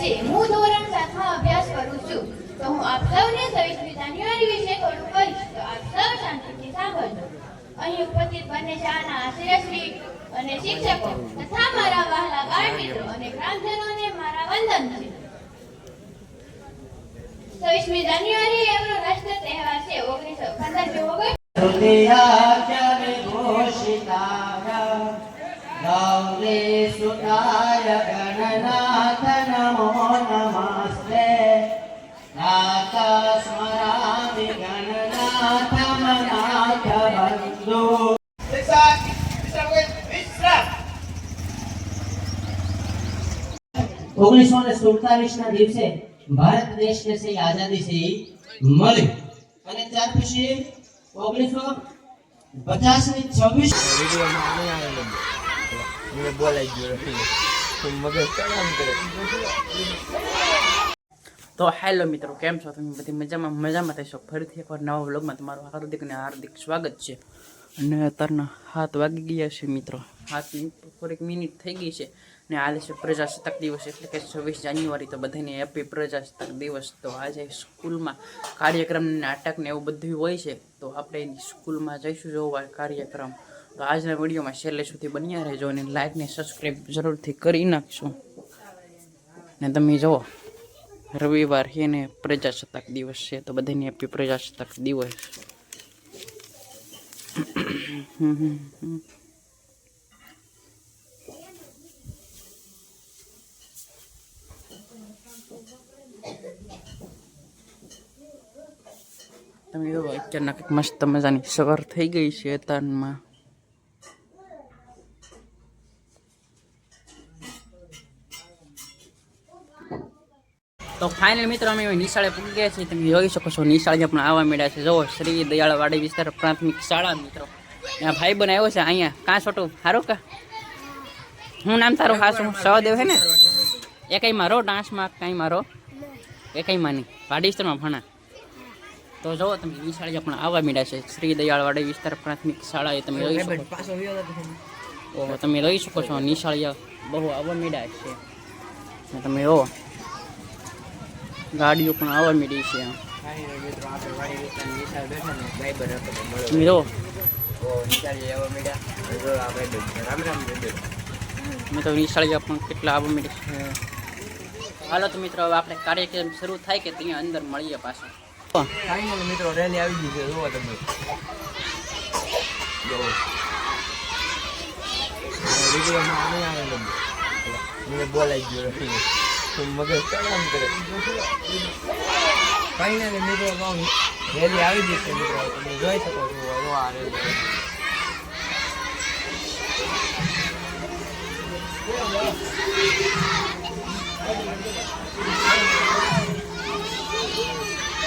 છે હું ધોરણ સાતમાં અભ્યાસ કરું છું, તો હું આપ સૌને છવ્વીસમી જાન્યુઆરી વિશે થોડું કહીશ, તો આપ સૌ શાંતિથી સાંભળજો. અહીં ઉપસ્થિત બંને શાળાના આચાર્યશ્રી અને શિક્ષકો તથા મારા વહાલા બાળ મિત્રો અને ગ્રામજનોને મારા વંદન છે. છવ્વીસમી જાન્યુઆરી આપણો રાષ્ટ્ર તહેવાર છે, ઓગણીસો પંદરમી ઓગસ્ટ. ઘોષિતાય ગૌરી સુતાય ગણના સુડતાલીસ ના દિવસે ભારત દેશને છે આઝાદી છે મળી. અને ત્યાર પછી ઓગણીસો પચાસની છવ્વીસ તો હેલો મિત્રો, કેમ છો તમે બધી મજામાં? મજામાં થઈશો ફરીથી એકવાર નવા વ્લોગમાં તમારું હાર્દિક અને હાર્દિક સ્વાગત છે. અને અત્યારના હાથ વાગી ગયા છે મિત્રો. હાથની થોડીક મિનિટ થઈ ગઈ છે. ને હાલે છે પ્રજાસત્તાક દિવસ એટલે કે છવ્વીસ જાન્યુઆરી તો બધાને હેપી પ્રજાસત્તાક દિવસ. તો આજે સ્કૂલમાં કાર્યક્રમ નાટક ને એવું બધું હોય છે, તો આપણે સ્કૂલમાં જઈશું જોવા કાર્યક્રમ. તો આજના વિડીયોમાં છેલ્લે સુધી બન્યા રહેજો અને લાઈક ને સબસ્ક્રાઈબ જરૂરથી કરી નાખશું. ને તમે જુઓ, રવિવાર છે ને પ્રજાસત્તાક દિવસ છે, તો બધાને હેપી પ્રજાસત્તાક દિવસ. તમે જો કંઈક મસ્ત મજાની સવાર થઈ ગઈ છે તાનમાં. તો ફાઇનલ મિત્રો, અમે નિશાળે પૂકી ગયા છીએ. તમે જોઈ શકો છો, નિશાળે પણ આવવા મળ્યા છે. જુઓ શ્રી દયાળવાડી વિસ્તાર પ્રાથમિક શાળા મિત્રો. ત્યાં ભાઈ બન આવ્યો છે અહીંયા. કાં છોટું? સારું કા? હું નામ તારું? ખાસ હું સહદેવ હે ને? એ કઈ મારો? ડાન્સમાં કાંઈ મારો? એ કઈ માની? વાડી વિસ્તારમાં ભણા. તો જો તમે નિશાળે પણ આવવા મીડા છે. શ્રી દયાળવાડી વિસ્તાર પ્રાથમિક શાળા એ તમે જોઈ શકો છો. તમે જોઈ શકો છો. નિશાળિયા બહુ આવવા મીડા છે. ને તમે જુઓ ગાડીઓ પણ આવવા મીડી છે. તમે જો. મેં તો નિશાળિયા પણ કેટલા આવવા માંડી છે. હાલો તો મિત્રો હવે આપણે કાર્યક્રમ શરૂ થાય કે ત્યાં અંદર મળીએ પાછા. ફાઇનલ મિત્રો રેલી આવી ગઈ છે જુઓ તમે. મને બોલાઈ ગયો મગજ કામ કરે ફાઇનલ મિત્રો રેલી આવી ગઈ છે મિત્રો. તમે જોઈ શકો છો આ રેલી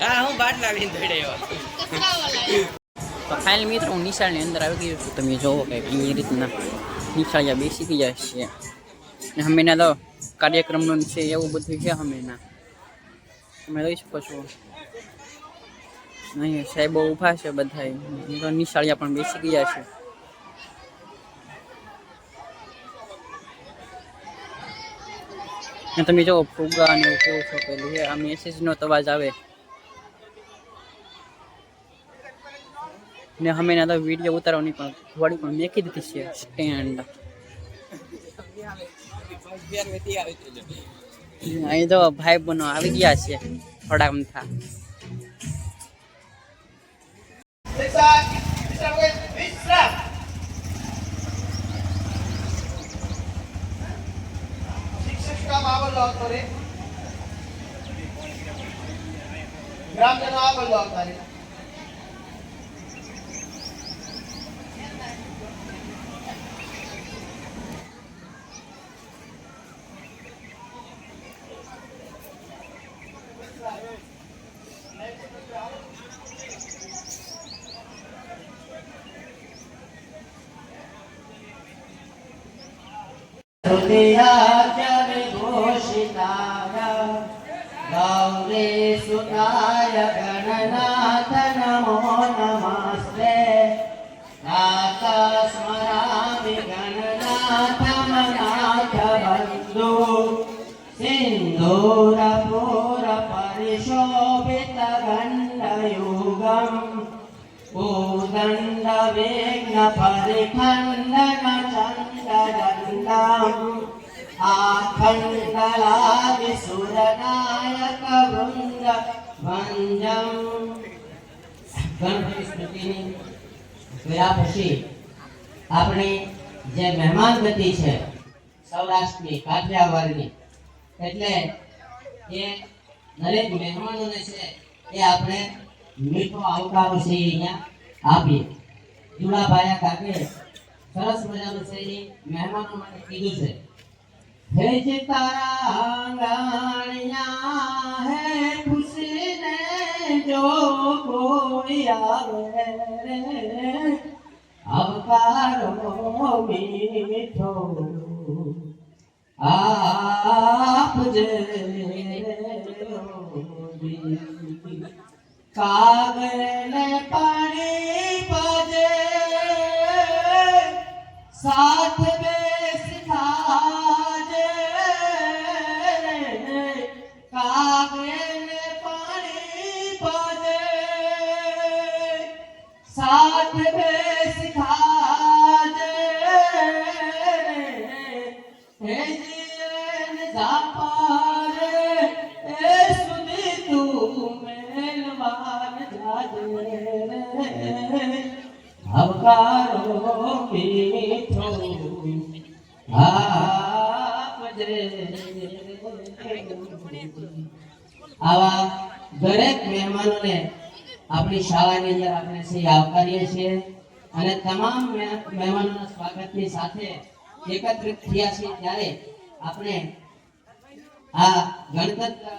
હા, હું બાટ લાવીને દોડે તો ફાઇનલ મિત્રો, હું નિશાળની અંદર આવી ગયો છું. તમે જોવો કે એ રીતના નિશાળિયા બેસી ગયા છે. ને હમેના તો કાર્યક્રમનું છે, એવું બધું છે હમેના તમે જોઈ શકો છો. નહીં સાહેબો ઊભા છે બધા તો નિશાળિયા પણ બેસી ગયા છે. તમે જો ફુગા ને એવું કેવું છો પેલું છે આ મેસેજનો અવાજ આવે. ને અમે એના તો વીડિયો ઉતારવાની પણ થોડી પણ મેકી દીધી છે સ્ટેન્ડ અહીં તો ભાઈ બનો આવી ગયા છે આગળ લાવતો રે ગ્રામજનો આગળ લાવતા રે Yeah. सुताय गणनाथ नमो नमस्ते। नाथ स्मरामि गणनाथमनाथ बन्धु सिन्दूरपूरपरिशोभितगण्डयुगम् આખંડ કલા વિસુરનાયક વૃંદ ભંજમ ગણપતિ સ્મૃતિની ગયા પછી આપણે જે મહેમાન ગતિ છે સૌરાષ્ટ્રની કાઠિયાવાડની એટલે એ દરેક મહેમાનોને છે એ આપણે મીઠો આવકારો છે અહીંયા આપીએ જુડા ભાયા કાકે સરસ મજાનું છે એ મહેમાનો માટે કીધું છે હે જે તારા આંગણિયા હે ખુશી ને જો કોઈ આવે રે આવકારો મીઠો આપજે કાગળને પાણી પાજે સાથ આવા દરેક મહેમાનોને આપણી શાળાની અંદર આપણે શ્રી આવકારીએ છીએ અને તમામ મહે- મહેમાનોના સ્વાગતની સાથે એકત્રિત થયા છીએ ત્યારે આપણે આ ગણતંત્ર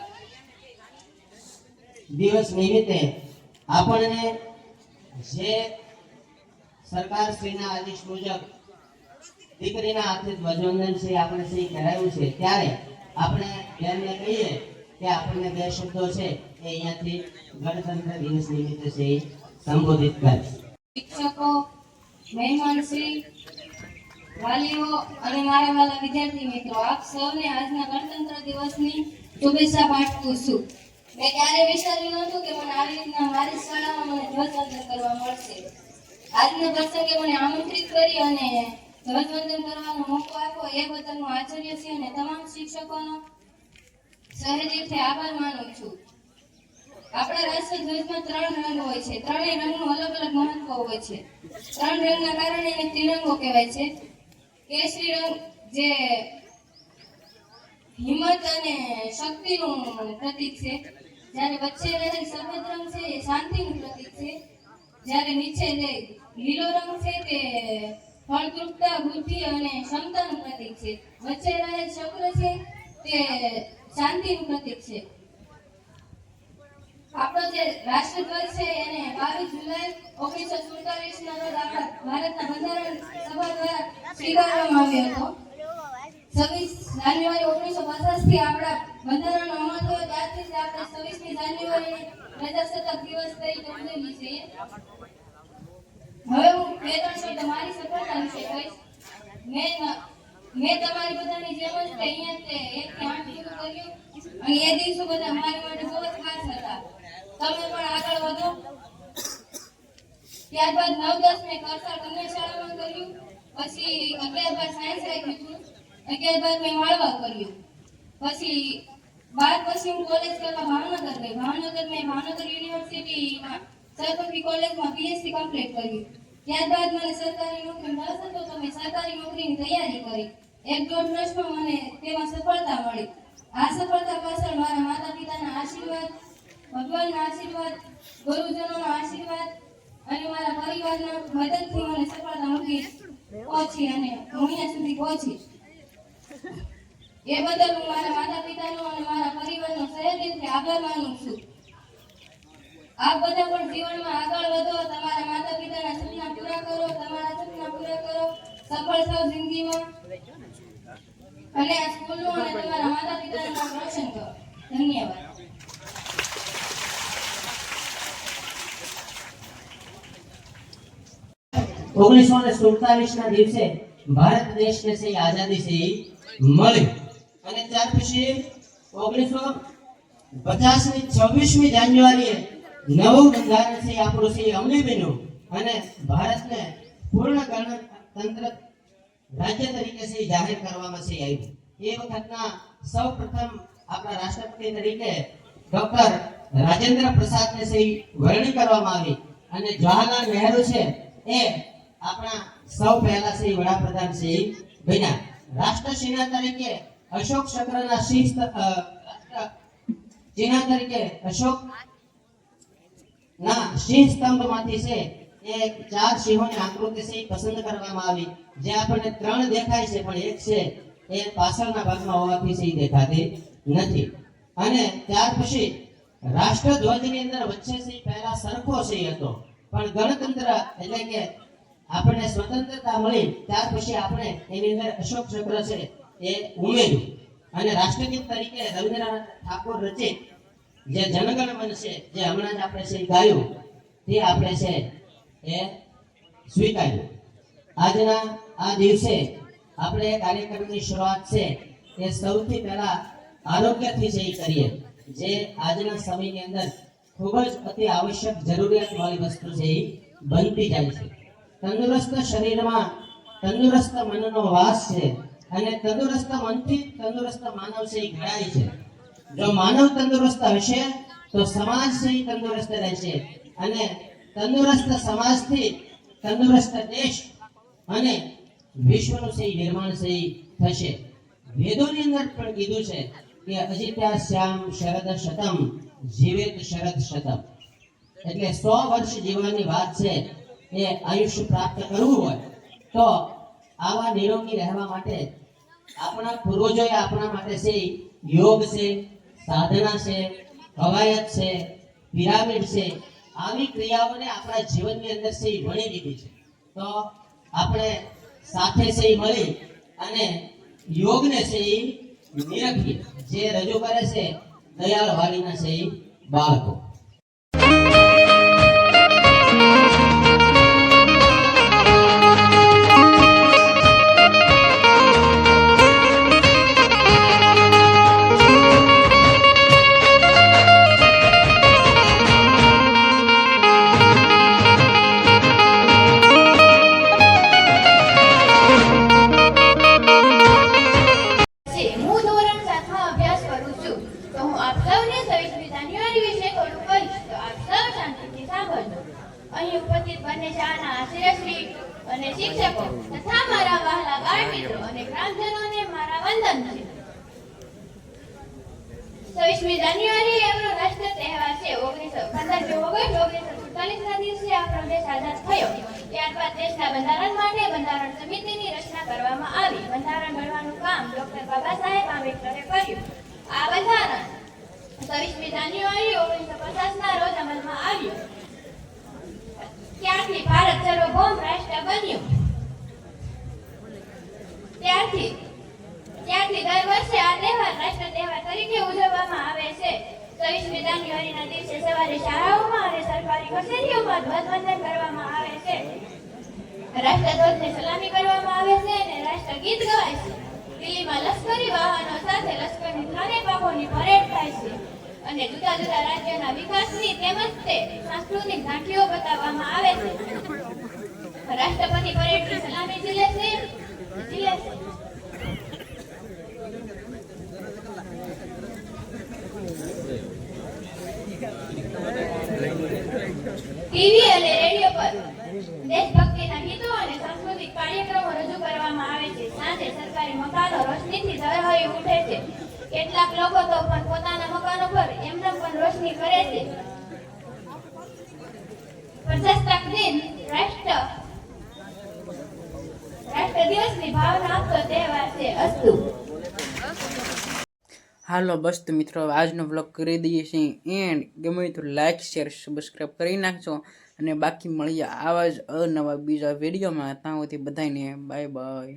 દિવસ નિમિત્તે આપણને જે સરકાર શ્રીના આદેશ મુજબ દીકરીના હાથે ધ્વજવંદન છે, આપણે શ્રી કરાયું છે, ત્યારે આપણે બેનને કહીએ કે આપણને બે શબ્દો છે, એ અહીંયાથી ગણતંત્ર દિવસ નિમિત્તે છે સંબોધિત કરે. શિક્ષકો, મહેમાન શ્રી, વાલીઓ અને મારા વાલા વિદ્યાર્થી મિત્રો, આપ સૌને આજના ગણતંત્ર દિવસની શુભેચ્છા પાઠવું છું. મેં ક્યારે વિચાર્યું નહોતું કે મને આવી રીતના મારી શાળામાં મને ધ્વજવંદન કરવા મળશે. આજના પ્રસંગે મને આમંત્રિત કરી અને ધ્વજવંદન કરવાનો મોકો આપ્યો. એ બદલ હું આચાર્ય છે અને તમામ શિક્ષકોનો સહેજીથી આભાર માનું છું. આપણા રાષ્ટ્રધ્વજમાં ત્રણ રંગ હોય છે. ત્રણેય રંગનું અલગ અલગ મહત્વ હોય છે. ત્રણ રંગના કારણે એને ત્રિરંગો કહેવાય છે. કેસરી રંગ જે હિંમત અને શક્તિનું પ્રતીક છે. જ્યારે વચ્ચે રહેલ સફેદ રંગ છે, એ શાંતિનું પ્રતીક છે. જ્યારે નીચે લીલો રંગ છે, તે ફળદ્રુપતા, બુદ્ધિ અને ક્ષમતાનું પ્રતીક છે. વચ્ચે રહેલ ચક્ર છે, તે શાંતિનું પ્રતીક છે. આપણો જે રાષ્ટ્રધ્વજ છે, એને બાવીસ જુલાઈ ઓગણીસો સુડતાલીસ ના રોજ આપણા ભારતના બંધારણ સભા દ્વારા સ્વીકારવામાં આવ્યો હતો. છવ્વીસ જાન્યુઆરી ઓગણીસો પચાસથી આપણા બંધારણનો અમલ થયો ત્યારથી છવ્વીસમી જાન્યુઆરી પ્રજાસત્તાક દિવસ તરીકે મારી સફળતા મેં મેં તમારી બધાની જેમ જ અહીંયા તે એકથી આઠ કર્યું. અને એ દિવસો બધા મારી માટે બહુ જ ખાસ હતા. તમે પણ આગળ વધો. ત્યારબાદ નવ દસ મેં કરસાળ કન્યા શાળામાં કર્યું. પછી અગિયાર બાર સાયન્સ રાખ્યું હતું અગિયાર બાર મેં માળવા કર્યું. પછી બાર પછી હું કોલેજ કરવા ભાવનગર ગઈ. ભાવનગર મેં ભાવનગર યુનિવર્સિટીમાં સરસ્વતી કોલેજમાં પીએચડી કમ્પ્લીટ કર્યું. ત્યારબાદ મને સરકારી નોકરી મળશે તો મેં સરકારી નોકરીની તૈયારી કરી. એક દોઢ વર્ષમાં મને તેમાં સફળતા મળી. આ સફળતા પાછળ મારા માતા પિતાના આશીર્વાદ, ભગવાનના આશીર્વાદ, ગુરુજનોના આશીર્વાદ અને મારા પરિવારના મદદથી મને સફળતા મળી. પહોંચી અને હું અહીંયા સુધી પહોંચી. એ બદલ હું મારા માતા પિતાનો અને મારા પરિવારનો સહેજથી આભાર માનું છું. આપ બધા પણ જીવનમાં આગળ વધો, તમારા માતા પિતાના સપના પૂરા કરો, તમારા સપના પૂરા કરો, સફળ થાવ જિંદગીમાં. અને આ સ્કૂલનું અને તમારા માતા પિતાનું નામ રોશન કરો. ધન્યવાદ. ઓગણીસો ને સુડતાલીસ ના દિવસે ભારત દેશ ને આઝાદી છે મળી. અને ત્યાર પછી ઓગણીસો પચાસની છવ્વીસમી જાન્યુઆરીએ નવું બંધારણ છે આપણું છે અમલી બન્યું. અને ભારતને પૂર્ણ ગણતંત્ર રાજ્ય તરીકે છે જાહેર કરવામાં છે આવ્યું. એ વખતના સૌ પ્રથમ આપણા રાષ્ટ્રપતિ તરીકે ડોક્ટર રાજેન્દ્ર પ્રસાદને છે વરણી કરવામાં આવી. અને જવાહરલાલ નહેરુ છે એ આપણા સૌ પહેલા છે વડાપ્રધાન છે બન્યા. રાષ્ટ્ર તરીકે અશોક ચક્રના શિસ્ત સ્ત- ચિહ્ન તરીકે અશોક ના સિંહ સ્તંભમાંથી છે, એ ચાર સિંહોની આકૃતિ છે પસંદ કરવામાં આવી. જે આપણને ત્રણ દેખાય છે, પણ એક છે, એ પાછળના ભાગમાં હોવાથી છે દેખાતી નથી. અને ત્યાર પછી રાષ્ટ્રધ્વજની અંદર વચ્ચે સિંહ પહેલા સરખો સિંહ હતો. પણ ગણતંત્ર એટલે કે આપણને સ્વતંત્રતા મળી, ત્યાર પછી આપણે એની અંદર અશોક ચક્ર છે, એ ઉમેર્યું. અને રાષ્ટ્રગીત તરીકે રવિન્દ્રનાથ ઠાકોર રચિત જે જનગણ મન છે, જે હમણાં જ આપણે છે ગાયું, તે આપણે છે એ સ્વીકાર્યું. આજના આ દિવસે આપણે કાર્યક્રમની શરૂઆત છે, એ સૌથી પહેલા આરોગ્યથી એ કરીએ, જે આજના સમયની અંદર ખૂબ જ અતિ આવશ્યક જરૂરિયાત વાળી વસ્તુ છે એ બનતી જાય છે. તંદુરસ્ત શરીરમાં તંદુરસ્ત મનનો વાસ છે અને તંદુરસ્ત મનથી તંદુરસ્ત માનવ છે ઘડાય છે. જો માનવ તંદુરસ્ત હશે, તો સમાજ છે તંદુરસ્ત રહેશે. અને તંદુરસ્ત સમાજથી તંદુરસ્ત દેશ અને વિશ્વનું છે નિર્માણ છે થશે. વેદોની અંદર પણ કીધું છે કે અજિત્યા શ્યામ શરદ શતમ, જીવેત શરદ શતમ. એટલે સો વર્ષ જીવવાની વાત છે. એ આયુષ્ય પ્રાપ્ત કરવું હોય, તો આવા નિરોગી રહેવા માટે આપણા પૂર્વજોએ આપણા માટે છે, યોગ છે, સાધના છે કવાયત છે, પિરામિડ છે, આવી ક્રિયાઓને આપણા જીવનની અંદર છે વણી દીધી છે. તો આપણે સાથે છે મળી અને યોગને છે નિરખીએ. જે રજૂ કરે છે દયાળ વાલીના છે બાળકો. શિક્ષકો તથા મારા વહાલા બાળ મિત્રો અને ગ્રામજનોને મારા વંદન છે છવ્વીસમી જાન્યુઆરી આપણો રાષ્ટ્ર તહેવાર છે ઓગણીસો પંદરમી ઓગસ્ટ ઓગણીસો સુડતાલીસ ના દિવસે આપણો દેશ આઝાદ થયો ત્યારબાદ દેશના બંધારણ માટે બંધારણ સમિતિની રચના કરવામાં આવી બંધારણ ઘડવાનું કામ ડોક્ટર બાબા સાહેબ આંબેડકરે કર્યું આ બંધારણ છવ્વીસમી જાન્યુઆરી ઓગણીસો પચાસ ના રોજ અમલમાં આવ્યું ત્યારથી ભારત સર્વભૌમ રાષ્ટ્ર બન્યું? ત્યારથી ત્યારથી દર વર્ષે આ તહેવાર રાષ્ટ્ર તહેવાર તરીકે ઉજવવામાં આવે છે. છવ્વીસમી જાન્યુઆરીના દિવસે સવારે શાળાઓમાં અને સરકારી કચેરીઓમાં ધ્વજવંદન કરવામાં આવે છે. રાષ્ટ્રધ્વજને સલામી કરવામાં આવે છે અને રાષ્ટ્રગીત ગવાય છે. દિલ્હીમાં લશ્કરી વાહનો સાથે લશ્કરની ત્રણેય પાકોની પરેડ થાય છે. અને જુદા જુદા રાજ્યોના વિકાસની તેમજ તે સાંસ્કૃતિક ઝાંખીઓ બતાવવામાં આવે છે. રાષ્ટ્રપતિ પરેડની સલામી ઝીલે છે. ટીવી અને રેડિયો પર દેશભક્તિના ગીતો અને સાંસ્કૃતિક કાર્યક્રમો રજૂ કરવામાં આવે છે. સાંજે સરકારી મકાનો રોશનીથી ઝળહળી ઉઠે છે. કેટલાક લોકો તો પણ પોતાના મકાનો પર એમને પણ રોશની કરે છે. પ્રજાસત્તાક દિન રાષ્ટ્ર હાલો, બસ તો મિત્રો આજનો બ્લોગ કરી દઈએ છીએ. એન્ડ ગમે તો લાઈક શેર સબસ્ક્રાઈબ કરી નાખજો. અને બાકી મળીએ આવા જ અનવા બીજા વિડીયોમાં ત્યાં સુધી બધાને બાય બાય